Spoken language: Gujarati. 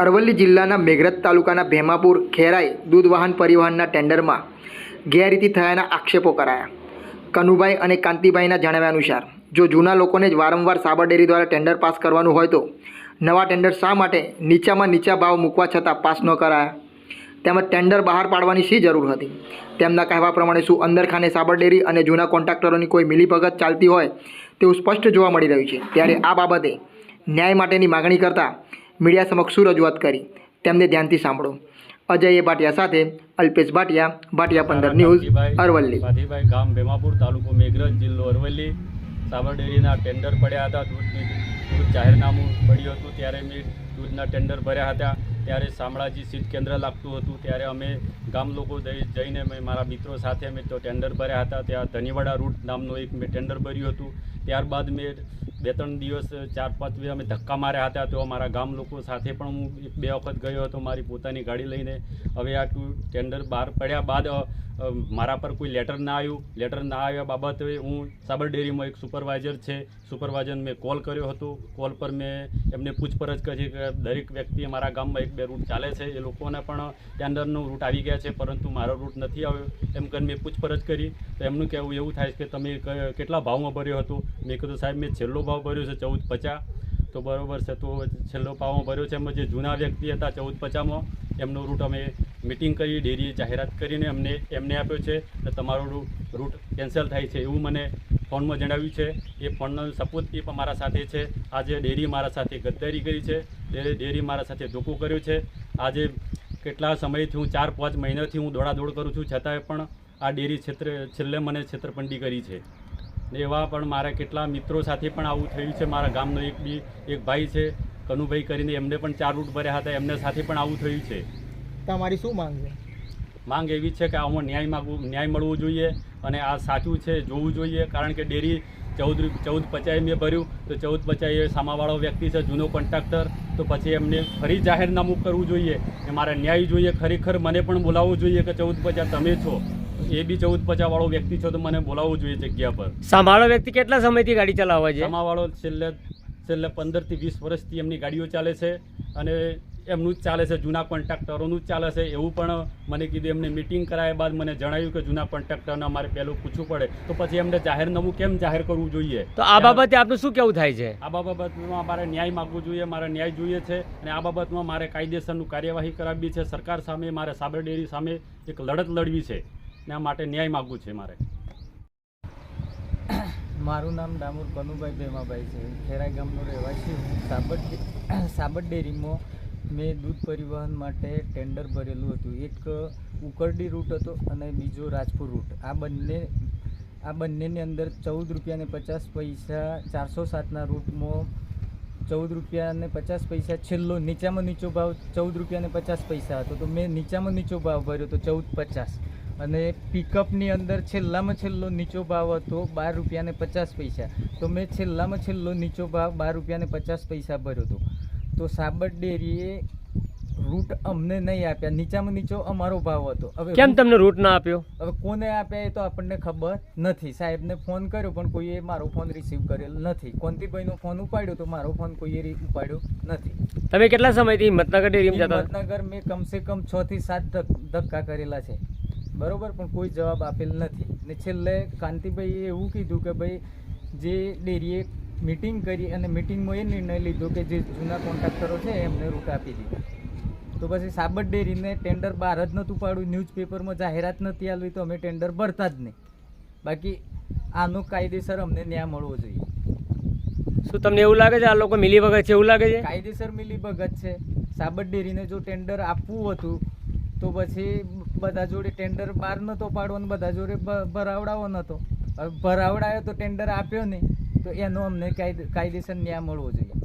અરવલ્લી જિલ્લાના મેઘરજ તાલુકાના ભેમાપુર, ખેરાઈ દૂધ વાહન પરિવહનના ટેન્ડરમાં ગેરરીતિ થયાના આક્ષેપો કરાયા. કનુભાઈ અને કાંતિભાઈના જણાવ્યા અનુસાર, જો જૂના લોકોને જ વારંવાર સાબર ડેરી દ્વારા ટેન્ડર પાસ કરવાનું હોય તો નવા ટેન્ડર શા માટે નીચામાં નીચા ભાવ મૂકવા છતાં પાસ ન કરાયા? તેમજ ટેન્ડર બહાર પાડવાની શી જરૂર હતી? તેમના કહેવા પ્રમાણે શું અંદરખાને સાબર ડેરી અને જૂના કોન્ટ્રાક્ટરોની કોઈ મિલીભગત ચાલતી હોય તેવું સ્પષ્ટ જોવા મળી રહ્યું છે? ત્યારે આ બાબતે ન્યાય માટેની માગણી કરતા મીડિયા સમક્ષ શું રજૂઆત કરી? તેમને ધ્યાનથી સાંભળો. અજય ભાટિયા સાથે અલ્પેશ ભાટિયા ભાટિયા પંદર ન્યૂઝ અરવલ્લી. ગામ ભેમાપુર તાલુકો મેઘરજ જિલ્લો અરવલ્લી. સાબર ડેરીના ટેન્ડર પડ્યા હતા. દૂધની દૂધ જાહેરનામું પડ્યું હતું. ત્યારે મેં દૂધના ટેન્ડર ભર્યા હતા. ત્યારે શામળાજી સીટ કેન્દ્ર લાગતું હતું. ત્યારે અમે ગામ લોકો જઈ- જઈને મેં મારા મિત્રો સાથે અમે તો ટેન્ડર ભર્યા હતા. ત્યાં ધનીવાડા રૂટ નામનું એક મેં ટેન્ડર ભર્યું હતું. ત્યારબાદ મેં બે ત્રણ દિવસ ચાર પાંચ અમે ધક્કા માર્યા હતા તો મારા ગામ લોકો સાથે પણ હું એક બે વખત ગયો હતો મારી પોતાની ગાડી લઈને. હવે આ ટેન્ડર બહાર પડ્યા બાદ મારા પર કોઈ લેટર ના આવ્યું. લેટર ના આવ્યા બાબતે હું સાબર ડેરીમાં એક સુપરવાઇઝર છે. સુપરવાઇઝરને મેં કોલ કર્યો હતો. કોલ પર મેં એમને પૂછપરછ કરી કે દરેક વ્યક્તિ મારા ગામમાં એક બે રૂટ ચાલે છે. એ લોકોને પણ ટેન્ડરનો રૂટ આવી ગયા છે, પરંતુ મારો રૂટ નથી આવ્યો. એમ કરીને મેં પૂછપરછ કરી. તો એમનું કહેવું એવું થાય છે કે તમે કેટલા ભાવમાં ભર્યો હતો? મેં કીધું, સાહેબ, મેં છેલ્લો ભાવ ભર્યો છે ચૌદ પચાસ. તો બરોબર છે, તો છેલ્લો ભાવ ભર્યો છે. એમાં જે જૂના વ્યક્તિ હતા ચૌદ પચાસમાં, એમનો રૂટ અમે મિટિંગ કરી, ડેરીએ જાહેરાત કરીને અમને, એમને આપ્યો છે અને તમારો રૂટ કેન્સલ થાય છે એવું મને ફોનમાં જણાવ્યું છે. એ ફોનનો સપોર્ટ એ પણ મારા સાથે છે. આજે ડેરી મારા સાથે ગદ્દારી કરી છે. ડેરી મારા સાથે ધોકો કર્યો છે. આજે કેટલા સમયથી હું, ચાર પાંચ મહિનાથી હું દોડાદોડ કરું છું. છતાંય પણ આ ડેરી ક્ષેત્ર, છેલ્લે મને છેતરપંડી કરી છે. ને એવા પણ મારા કેટલા મિત્રો સાથે પણ આવું થયું છે. મારા ગામનો એક બી એક ભાઈ છે કનુભાઈ કરીને એમને પણ ચાર રૂટ ભર્યા હતા. એમને સાથે પણ આવું થયું છે. તમારી શું માંગ છે? માંગ એવી છે કે આમાં ન્યાય માગવું ન્યાય મળવો જોઈએ અને આ સાચું છે જોવું જોઈએ. કારણ કે ડેરી ચૌદ ચૌદ પચાએ મેં ભર્યું તો ચૌદ પચાએ સામાવાળો વ્યક્તિ છે જૂનો કોન્ટ્રાક્ટર. તો પછી એમને ફરી જાહેરનામું કરવું જોઈએ. કે મારે ન્યાય જોઈએ. ખરેખર મને પણ બોલાવવું જોઈએ કે ચૌદ પચાસ તમે છો. એ બી ચૌદ પચાસવાળો વ્યક્તિ છો તો મને બોલાવવું જોઈએ જગ્યા પર. સાંભળો વ્યક્તિ કેટલા સમયથી ગાડી ચલાવે છે? સામાવાળો છેલ્લે છેલ્લે પંદરથી વીસ વર્ષથી એમની ગાડીઓ ચાલે છે અને એમનું જ ચાલે છે જૂના કોન્ટ્રાક્ટરોનું જ ચાલે છે. એવું પણ મને કીધું એમને મિટિંગ કરાયા બાદ મને જણાવ્યું કે જૂના કોન્ટ્રાક્ટરને અમારે પહેલું પૂછવું પડે. તો પછી એમને જાહેરનામું કેમ જાહેર કરવું જોઈએ? તો આ બાબતે આપનું શું કેવું થાય છે? આ બાબતમાં મારે ન્યાય માગવું જોઈએ મારે ન્યાય જોઈએ છે અને આ બાબતમાં મારે કાયદેસરનું કાર્યવાહી કરાવવી છે. સરકાર સામે મારે સાબર ડેરી સામે એક લડત લડવી છે. ને આ માટે ન્યાય માગવું છે મારે. મારું નામ ડામોર કનુભાઈ ભેમાભાઈ છે. ખેરા ગામનો રહેવાસી હું સાબર સાબર ડેરીમાં મેં દૂધ પરિવહન માટે ટેન્ડર ભરેલું હતું. એક ઉકરડી રૂટ હતો અને બીજો રાજપુર રૂટ. આ બંને, આ બંનેની અંદર ચૌદ રૂપિયા ને પચાસ પૈસા ચારસો સાતના રૂટમાં ચૌદ રૂપિયા ને પચાસ પૈસા છેલ્લો નીચામાં નીચો ભાવ ચૌદ રૂપિયા ને પચાસ પૈસા હતો. તો મેં નીચામાં નીચો ભાવ ભર્યો તો ચૌદ પચાસ. અને પિકઅપની અંદર છેલ્લામાં છેલ્લો નીચો ભાવ હતો બાર રૂપિયાને પચાસ પૈસા. તો મેં છેલ્લામાં છેલ્લો નીચો ભાવ બાર રૂપિયાને પચાસ પૈસા ભર્યો હતો. તો સાબર ડેરીએ રૂટ અમને નહીં આપ્યા. નીચામાં નીચો અમારો ભાવ હતો. હવે કેમ તમને રૂટ ના આપ્યો? હવે કોને આપ્યા એ તો આપણને ખબર નથી. સાહેબને ફોન કર્યો પણ કોઈએ મારો ફોન રિસીવ કરેલ નથી. કોંતીભાઈનો ફોન ઉપાડ્યો તો મારો ફોન કોઈએ ઉપાડ્યો નથી. તમે કેટલા સમયથી મતનગર ડેરીમાં જતા હતા? મેં કમસે કમ છ થી સાત ધક- ધક્કા કરેલા છે. બરોબર પણ કોઈ જવાબ આપેલ નથી. ને છેલ્લે કાંતિભાઈએ એવું કીધું કે ભાઈ જે ડેરીએ મિટિંગ કરી અને મિટિંગમાં એ નિર્ણય લીધો કે જે જૂના કોન્ટ્રાક્ટરો છે એમને રૂટ આપી દીધી. તો પછી સાબર ડેરીને ટેન્ડર બહાર જ નહોતું પાડ્યું ન્યૂઝપેપરમાં જાહેરાત નથી આવી તો અમે ટેન્ડર ભરતા જ નહીં. બાકી આનો કાયદેસર અમને ન્યાય મળવો જોઈએ. શું તમને એવું લાગે છે? આ લોકો મિલી વગર છે? એવું લાગે છે? કાયદેસર મિલીભગત છે. સાબર ડેરીને જો ટેન્ડર આપવું હતું તો પછી બધા જોડે ટેન્ડર બહાર નહોતો પાડવાનો, બધા જોડે ભરાવડાવો નહોતો હવે ભરાવડાયો તો ટેન્ડર આપ્યો નહીં, તો એનો અમને કાયદે, કાયદેસર ન્યાય મળવો જોઈએ.